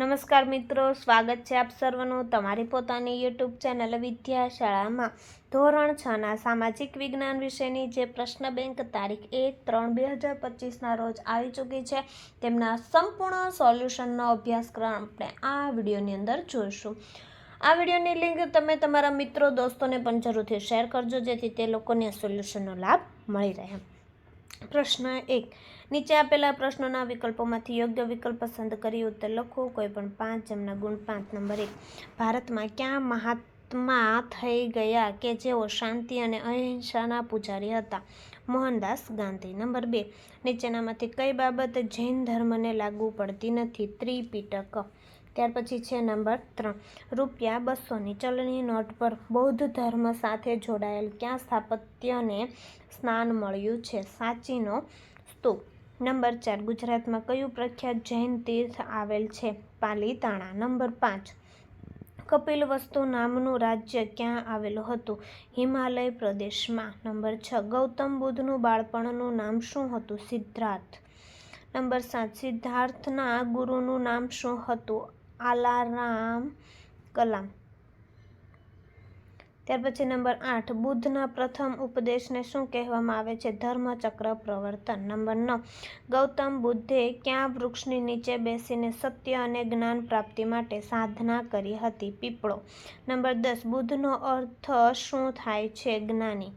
નમસ્કાર મિત્રો, સ્વાગત છે આપ સર્વનું તમારી પોતાની યુટ્યુબ ચેનલ વિદ્યાશાળામાં. ધોરણ છના સામાજિક વિજ્ઞાન વિષયની જે પ્રશ્ન બેંક તારીખ એક ત્રણ બે હજાર પચીસના રોજ આવી ચૂકી છે, તેમના સંપૂર્ણ સોલ્યુશનનો અભ્યાસક્રમ આપણે આ વિડીયોની અંદર જોઈશું. આ વિડીયોની લિંક તમે તમારા મિત્રો દોસ્તોને પણ જરૂરથી શેર કરજો, જેથી તે લોકોને સોલ્યુશનનો લાભ મળી રહે. પ્રશ્ન એક નીચે આપેલા પ્રશ્નોના વિકલ્પોમાંથી યોગ્ય વિકલ્પ પસંદ કરી ઉત્તર લખો. કોઈ પણ પાંચ, જેમના ગુણ પાંચ, નંબર એક. ભારતમાં ક્યાં મહાત્મા થઈ ગયા કે જેઓ શાંતિ અને અહિંસાના પૂજારી હતા? મોહનદાસ ગાંધી, નંબર બે. નીચેનામાંથી કઈ બાબત જૈન ધર્મને લાગુ પડતી નથી? ત્રિપીટક. ત્યાર પછી છે નંબર ત્રણ. રૂપિયા બસોની ચલણી નોટ પર બૌદ્ધ ધર્મ સાથે જોડાયેલ ક્યાં સ્થાપત્યને સ્નાન મળ્યું છે? સાચીનો સ્તૂપ. નંબર ચાર, ગુજરાતમાં કયું પ્રખ્યાત જૈન તીર્થ આવેલ છે? પાલીતાણા, નંબર પાંચ. કપિલ વસ્તુ નામનું રાજ્ય ક્યાં આવેલું હતું? હિમાલય પ્રદેશમાં. નંબર છ, ગૌતમ બુદ્ધનું બાળપણનું નામ શું હતું? સિદ્ધાર્થ. નંબર સાત, સિદ્ધાર્થના ગુરુનું નામ શું હતું? આલારામ કલામ. ત્યાર પછી નંબર આઠ, બુદ્ધના પ્રથમ ઉપદેશને શું કહેવામાં આવે છે? ધર્મચક્ર પ્રવર્તન. નંબર નવ, ગૌતમ બુદ્ધે ક્યાં વૃક્ષની નીચે બેસીને સત્ય અને જ્ઞાન પ્રાપ્તિ માટે સાધના કરી હતી? પીપળો. નંબર દસ, બુદ્ધનો અર્થ શું થાય છે જ્ઞાની?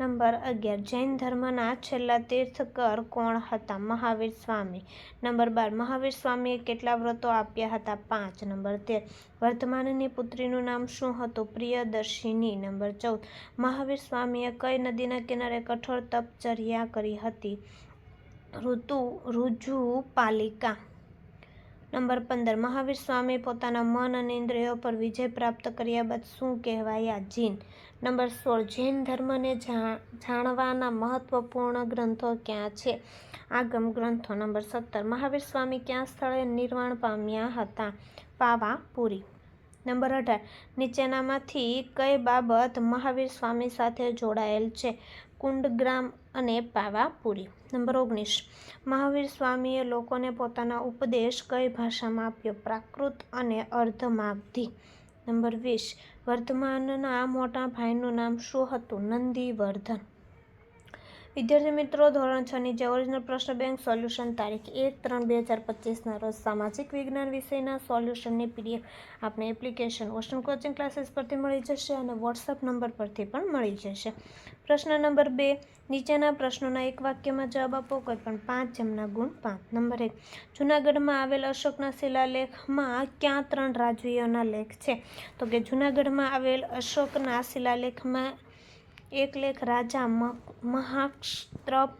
નંબર અગિયાર, જૈન ધર્મના છેલ્લા તીર્થકર કોણ હતા? મહાવીર સ્વામી. નંબર બાર, મહાવીર સ્વામીએ કેટલા વ્રતો આપ્યા હતા? પાંચ. નંબર તેર વર્ધમાનની પુત્રીનું નામ શું હતું? પ્રિયદર્શિની, નંબર ચૌદ. મહાવીર સ્વામીએ કઈ નદીના કિનારે કઠોર તપચર્યા કરી હતી? ઋતુ રુજુ પાલિકા નંબર પંદર. મહાવીર સ્વામી પોતાના મન અને ઇન્દ્રિયો પર વિજય પ્રાપ્ત કર્યા બાદ શું કહેવાયા? જીન. નંબર સોળ. જૈન ધર્મને જાણવાના મહત્વપૂર્ણ ગ્રંથો ક્યાં છે? આગમ ગ્રંથો નંબર સત્તર. મહાવીર સ્વામી ક્યાં સ્થળે નિર્વાણ પામ્યા હતા? પાવાપુરી. નંબર અઢાર. નીચેનામાંથી કઈ બાબત મહાવીર સ્વામી સાથે જોડાયેલ છે? કુંડગ્રામ અને પાવાપુરી. નંબર ઓગણીસ. મહાવીર સ્વામીએ લોકોને પોતાના ઉપદેશ કઈ ભાષામાં આપ્યો? પ્રાકૃત અને અર્ધમાગધી. નંબર વીસ. વર્ધમાનના મોટા ભાઈનું નામ શું હતું? નંદીવર્ધન. વિદ્યાર્થી મિત્રો, ધોરણ છ ની જે ઓરિજિનલ પ્રશ્ન બેંક સોલ્યુશન તારીખ એક ત્રણ બે હજાર પચીસના રોજ સામાજિક વિજ્ઞાન વિષયના સોલ્યુશનની પીડીએફ આપણે એપ્લિકેશન ઓશન કોચિંગ ક્લાસીસ પરથી મળી જશે અને વોટ્સઅપ નંબર પરથી પણ મળી જશે. પ્રશ્ન નંબર બે, નીચેના પ્રશ્નોના એક વાક્યમાં જવાબ આપો. કોઈ પણ પાંચ જેમના ગુણ પાંચ. નંબર એક, જૂનાગઢમાં આવેલ અશોકના શિલાલેખમાં ક્યાં ત્રણ રાજવીઓના લેખ છે? તો કે જૂનાગઢમાં આવેલ અશોકના શિલાલેખમાં એક લેખ રાજા મહાક્ષત્રપ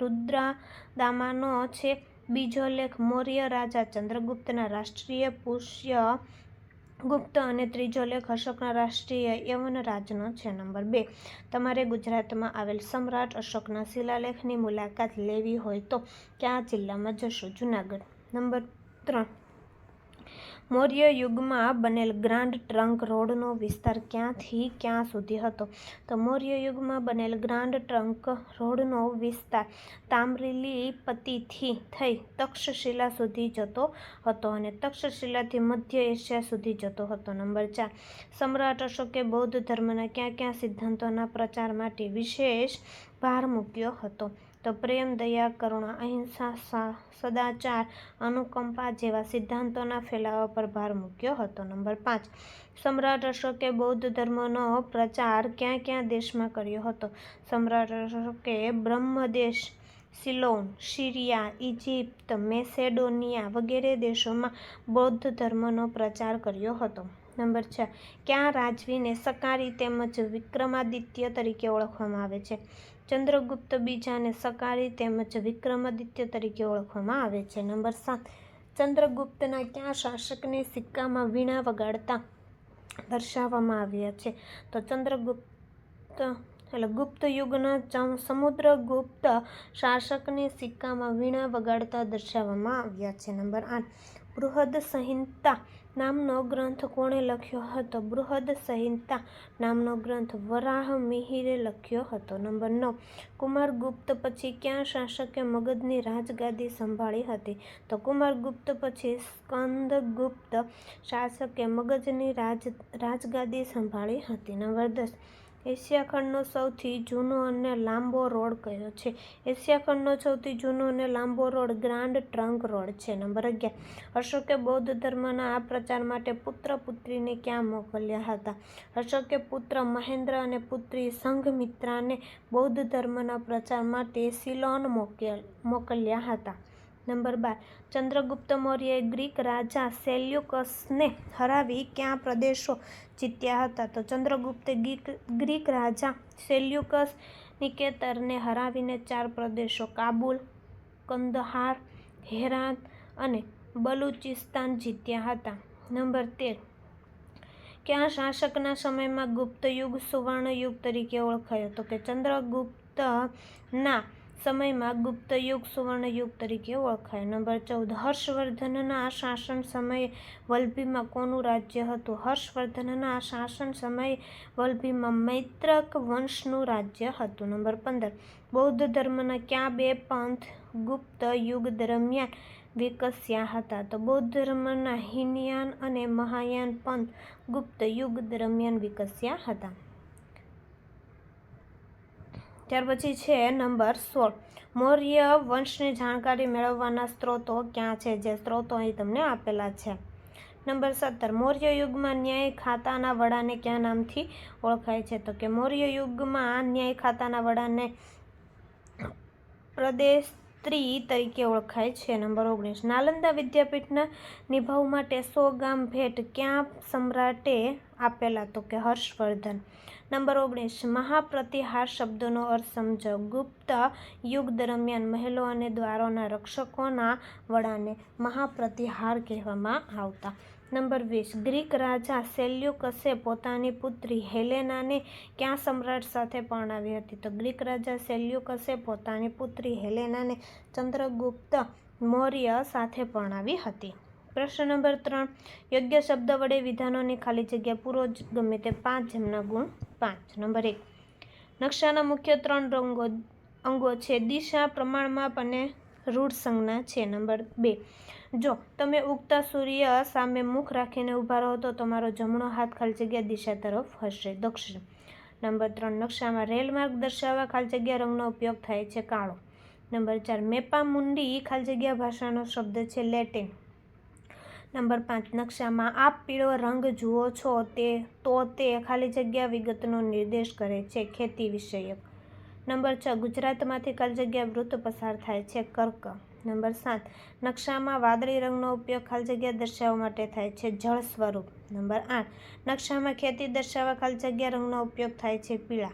રુદ્રાદામાનો છે. બીજો લેખ મૌર્ય રાજા ચંદ્રગુપ્તના રાષ્ટ્રીય પુષ્ય ગુપ્ત અને ત્રીજો લેખ અશોકના રાષ્ટ્રીય યવન રાજનો છે. નંબર બે. તમારે ગુજરાતમાં આવેલ સમ્રાટ અશોકના શિલાલેખની મુલાકાત લેવી હોય તો કયા જિલ્લામાં જશો? જુનાગઢ. નંબર ત્રણ. મૌર્ય યુગમાં બનેલ ગ્રાન્ડ ટ્રંક રોડનો વિસ્તાર ક્યાંથી ક્યાં સુધી હતો? તો મૌર્ય યુગમાં બનેલ ગ્રાન્ડ ટ્રંક રોડનો વિસ્તાર તામ્રલી પતિથી થઈ તક્ષશિલા સુધી જતો હતો અને તક્ષશિલાથી મધ્ય એશિયા સુધી જતો હતો. નંબર ચાર. સમ્રાટ અશોકે બૌદ્ધ ધર્મના ક્યાં ક્યાં સિદ્ધાંતોના પ્રચાર માટે વિશેષ ભાર મૂક્યો હતો? તો પ્રેમ, દયા, કરુણા, અહિંસા સદાચાર, અનુકંપા જેવા સિદ્ધાંતોના ફેલાવા પર ભાર મૂક્યો હતો. નંબર પાંચ. સમ્રાટ અશોકે બૌદ્ધ ધર્મનો પ્રચાર ક્યાં ક્યાં દેશમાં કર્યો હતો? સમ્રાટ અશોકે Brahmadesh, Ceylon, Syria Egypt Macedonia વગેરે દેશોમાં બૌદ્ધ ધર્મનો પ્રચાર કર્યો હતો. નંબર છ. ક્યાં રાજવીને સકારી તેમજ વિક્રમાદિત્ય તરીકે ઓળખવામાં આવે છે? ચંદ્રગુપ્ત બીજાને સકારી તેમજ વિક્રમાદિત્ય તરીકે ઓળખવામાં આવે છે. નંબર સાત. ચંદ્રગુપ્તના ક્યાં શાસકને સિક્કામાં વીણા વગાડતા દર્શાવવામાં આવ્યા છે? તો ચંદ્રગુપ્ત એટલે ગુપ્ત યુગના ચમ- સમુદ્રગુપ્ત શાસકને સિક્કામાં વીણા વગાડતા દર્શાવવામાં આવ્યા છે. નંબર આઠ. બૃહદ સંહિતા નામનો ગ્રંથ કોણે લખ્યો હતો? બૃહદ સંહિતા નામનો ગ્રંથ વરાહ મિહિરે લખ્યો હતો. નંબર નવ. કુમારગુપ્ત પછી ક્યાં શાસકે મગધની રાજગાદી સંભાળી હતી? તો કુમારગુપ્ત પછી સ્કંદગુપ્ત શાસકે મગજની રાજ, રાજગાદી સંભાળી હતી. નંબર દસ. એશિયા ખંડનો સૌથી જૂનો અને લાંબો રોડ કયો છે? એશિયા ખંડનો સૌથી જૂનો અને લાંબો રોડ ગ્રાન્ડ ટ્રંક રોડ છે. નંબર અગિયાર. અશોકે બૌદ્ધ ધર્મના આ પ્રચાર માટે પુત્ર પુત્રીને ક્યાં મોકલ્યા હતા? અશોકે પુત્ર મહેન્દ્ર અને પુત્રી સંઘમિત્રાને બૌદ્ધ ધર્મના પ્રચાર માટે સિલોન મોકલ, મોકલ્યા હતા. નંબર બાર. ચંદ્રગુપ્ત મૌર્યએ ગ્રીક રાજા સેલ્યુકસને હરાવી ક્યાં પ્રદેશો જીત્યા હતા? તો ચંદ્રગુપ્તે ગ્રીક રાજા સેલ્યુકસ નિકેતરને હરાવીને ચાર પ્રદેશો કાબુલ, કંદહાર હેરાત અને બલુચિસ્તાન જીત્યા હતા. નંબર તેર. કયા શાસકના સમયમાં ગુપ્ત યુગ સુવર્ણ યુગ તરીકે ઓળખાયો? તો કે ચંદ્રગુપ્તના સમયમાં ગુપ્ત યુગ, સુવર્ણ યુગ તરીકે ઓળખાય. નંબર ચૌદ, હર્ષવર્ધનના શાસન સમયે વલભીમાં કોનું રાજ્ય હતું? હર્ષવર્ધનના શાસન સમયે વલભીમાં મૈત્રક વંશનું રાજ્ય હતું. નંબર પંદર, બૌદ્ધ ધર્મના ક્યાં બે પંથ ગુપ્ત યુગ દરમિયાન વિકસ્યા હતા? તો બૌદ્ધ ધર્મના હિનયાન અને મહાયાન પંથ ગુપ્ત યુગ દરમિયાન વિકસ્યા હતા. ત્યાર પછી છે નંબર સોળ. મૌર્ય વંશની જાણકારી મેળવવાના સ્ત્રોતો ક્યાં છે? જે સ્ત્રોતો અહીં તમને આપેલા છે. નંબર સત્તર. મૌર્ય યુગમાં ન્યાય ખાતાના વડાને ક્યાં નામથી ઓળખાય છે? તો કે મૌર્ય યુગમાં ન્યાય ખાતાના વડાને પ્રદેસ્ત્રી તરીકે ઓળખાય છે. નંબર ઓગણીસ. નાલંદા વિદ્યાપીઠના નિભાવ માટે સો ગામ ભેટ ક્યાં સમ્રાટે આપેલા તો કે હર્ષવર્ધન. નંબર ઓગણીસ. મહાપ્રતિહાર શબ્દનો અર્થ સમજો. ગુપ્ત યુગ દરમિયાન મહેલો અને દ્વારોના રક્ષકોના વડાને મહાપ્રતિહાર કહેવામાં આવતા. નંબર વીસ. ગ્રીક રાજા સેલ્યુકસે પોતાની પુત્રી હેલેનાને ક્યાં સમ્રાટ સાથે પરણાવી હતી? તો ગ્રીક રાજા સેલ્યુકસે પોતાની પુત્રી હેલેનાને ચંદ્રગુપ્ત મૌર્ય સાથે પરણાવી હતી. પ્રશ્ન નંબર ત્રણ. યોગ્ય શબ્દ વડે વિધાનોની ખાલી જગ્યા પૂરો જ ગમે તે પાંચ જેમના ગુણ પાંચ. નંબર એક. નકશાના મુખ્ય ત્રણ રંગો અંગો છે. દિશા પ્રમાણમાં અને રૂઢ સંજ્ઞા છે, નંબર બે. જો તમે ઉગતા સૂર્ય સામે મુખ રાખીને ઊભા રહો તો તમારો જમણો હાથ ખાલી જગ્યા દિશા તરફ હશે, દક્ષિણ. નંબર ત્રણ, નકશામાં રેલ માર્ગ દર્શાવવા ખાલી જગ્યા રંગનો ઉપયોગ થાય છે, કાળો. નંબર ચાર, મેપા મુંડી ખાલી જગ્યા ભાષાનો શબ્દ છે, લેટિન. નંબર પાંચ, નકશામાં આપ પીળો રંગ જુઓ છો તે, તો તે ખાલી જગ્યા વિગતનો નિર્દેશ કરે છે, ખેતી વિષયક. નંબર છ, ગુજરાતમાંથી ખાલી જગ્યા વૃત્ત પસાર થાય છે? કર્ક. નંબર સાત, નકશામાં વાદળી રંગનો ઉપયોગ ખાલી જગ્યા દર્શાવવા માટે થાય છે. જળ સ્વરૂપ. નંબર આઠ, નકશામાં ખેતી દર્શાવવા ખાલી જગ્યા રંગનો ઉપયોગ થાય છે. પીળા.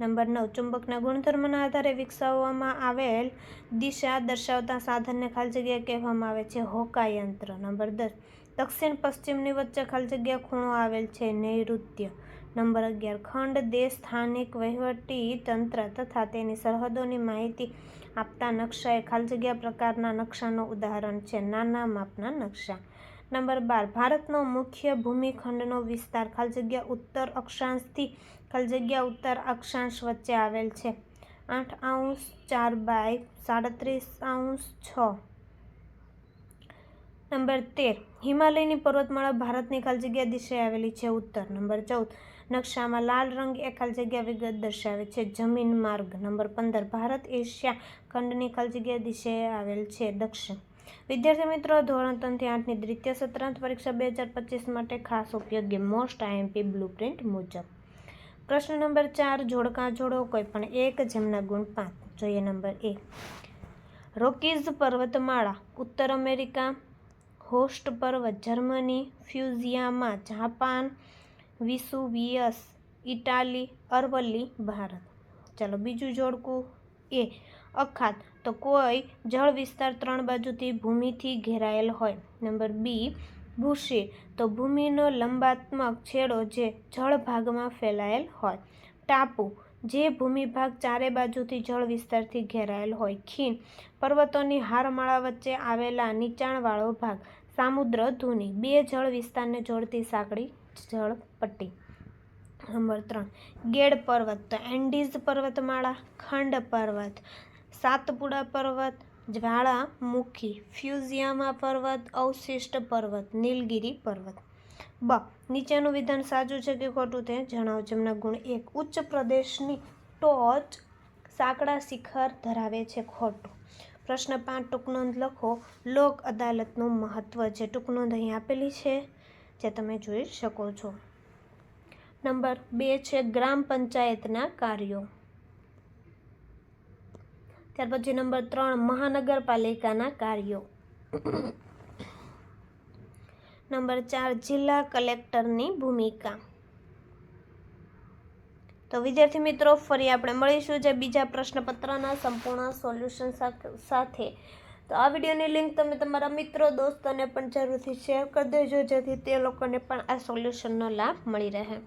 નંબર નવ, ચુંબકના ગુણધર્મના આધારે વિકસાવવામાં આવેલ દિશા દર્શાવતા સાધનને ખાલી જગ્યા કહેવામાં આવે છે. હોકાયંત્ર. નંબર દસ દક્ષિણ પશ્ચિમની વચ્ચે ખાલી જગ્યા ખૂણો આવેલ છે. નૈઋત્ય. નંબર અગિયાર. ખંડ દેશ સ્થાનિક વહીવટી તંત્ર તથા તેની સરહદોની માહિતી આપતા નકશા એ ખાલી જગ્યા પ્રકારના નકશાનું ઉદાહરણ છે. નાના માપના નકશા. નંબર બાર. ભારતનો મુખ્ય ભૂમિખંડનો વિસ્તાર ખાલી જગ્યા ઉત્તર અક્ષાંશથી ખાલી જગ્યા ઉત્તર અક્ષાંશ વચ્ચે આવેલ છે. આઠ અંશ ચાર બાય સાડત્રીસ અંશ છ. નંબર તેર. હિમાલયની પર્વતમાળા ભારતની ખાલી જગ્યા દિશાએ આવેલી છે. ઉત્તર. નંબર ચૌદ. નકશામાં લાલ રંગ એ ખાલી જગ્યા વિગત દર્શાવે છે. જમીન માર્ગ. નંબર પંદર. ભારત એશિયા ખંડની ખાલી જગ્યા દિશાએ આવેલ છે. દક્ષિણ. વિદ્યાર્થી મિત્રો, ધોરણ ત્રણથી આઠની દ્વિતીય સત્રાંત પરીક્ષા બે હજાર પચીસ માટે ખાસ ઉપયોગી મોસ્ટ આઈએમપી બ્લુ પ્રિન્ટ મુજબ. પ્રશ્ન નંબર ચાર. જોડકા જોડો, કોઈ પણ એક જેમના ગુણ પાંચ. જોઈએ નંબર એક રોકીઝ પર્વતમાળા. ઉત્તર અમેરિકા હોસ્ટ પર્વત Germany, ફ્યુઝિયામાં Japan, Vesuvius, Italy, Aravalli, Bharat. ચાલો બીજું જોડકું એ અખાત. તો કોઈ જળ વિસ્તાર ત્રણ બાજુથી ભૂમિથી ઘેરાયેલ હોય. નંબર બી ભૂશીર તો ભૂમિનો લંબાત્મક છેડો જે જળ ભાગમાં ફેલાયેલ હોય. ટાપુ. જે ભૂમિભાગ ચારે બાજુથી જળ વિસ્તારથી ઘેરાયેલ હોય. ખીણ. પર્વતોની હારમાળા વચ્ચે આવેલા નીચાણવાળો ભાગ. સામુદ્ર ધુની, બે જળ વિસ્તારને જોડતી સાંકડી જળ પટ્ટી નંબર ત્રણ, ગેડ પર્વત, તો એન્ડીઝ પર્વતમાળા, ખંડ પર્વત, સાતપુડા પર્વત, જ્વાળામુખી, ફ્યુઝિયામા પર્વત, અવશિષ્ટ પર્વત, નીલગિરી પર્વત. બ, નીચેનું વિધાન સાચું છે કે ખોટું તે જણાવો જેમના ગુણ એક. ઉચ્ચ પ્રદેશની ટોચ સાંકડા શિખર ધરાવે છે ખોટું. પ્રશ્ન પાંચ ટૂંકનોંધ લખો. લોક અદાલતનું મહત્વ જે ટૂંકનોંધ અહીં આપેલી છે, જે તમે જોઈ શકો છો. નંબર બે છે ગ્રામ પંચાયતના કાર્યો. ત્યાર પછી નંબર ત્રણ, મહાનગરપાલિકાના કાર્યો. નંબર ચાર, જિલ્લા કલેક્ટરની ભૂમિકા. તો વિદ્યાર્થી મિત્રો, ફરી આપણે મળીશું જે બીજા પ્રશ્નપત્રના સંપૂર્ણ સોલ્યુશન સાથે તો આ વિડીયોની લિંક તમે તમારા મિત્રો, દોસ્તોને પણ જરૂરથી શેર કરી દેજો, જેથી તે લોકોને પણ આ સોલ્યુશનનો લાભ મળી રહે.